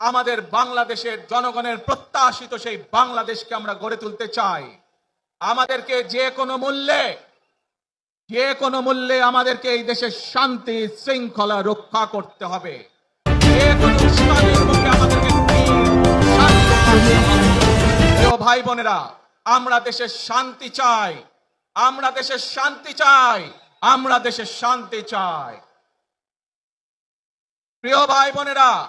আমাদের বাংলাদেশের জনগণের প্রত্যাশিত সেই বাংলাদেশকে আমরা গড়ে তুলতে চাই। আমাদেরকে যে কোনো মূল্যে, যে কোনো মূল্যে আমাদেরকে এই দেশের শান্তি, শৃঙ্খলা রক্ষা করতে হবে। ভাই বোনেরা, আমরা দেশের শান্তি চাই। আমরা দেশের শান্তি চাই। আমরা দেশের শান্তি চাই। প্রিয় ভাই বোনেরা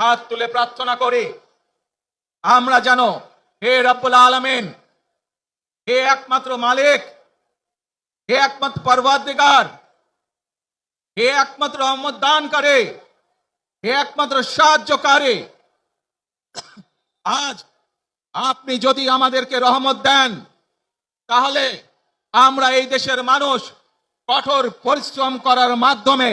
হাত তুলে প্রার্থনা করি। আমরা জানো হে রব্বুল আলমিন, হে একমাত্র মালিক, হে একমাত্র পর্বাধিকার হে একমাত্র রহমত দান করে হে একমাত্র সাহায্যকারী, আজ আপনি যদি আমাদেরকে রহমত দেন, তাহলে আমরা এই দেশের মানুষ কঠোর পরিশ্রম করার মাধ্যমে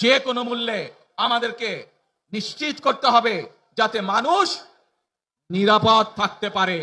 যে কোনো মূল্যে আমাদেরকে নিশ্চিত করতে হবে যাতে মানুষ নিরাপদ থাকতে পারে।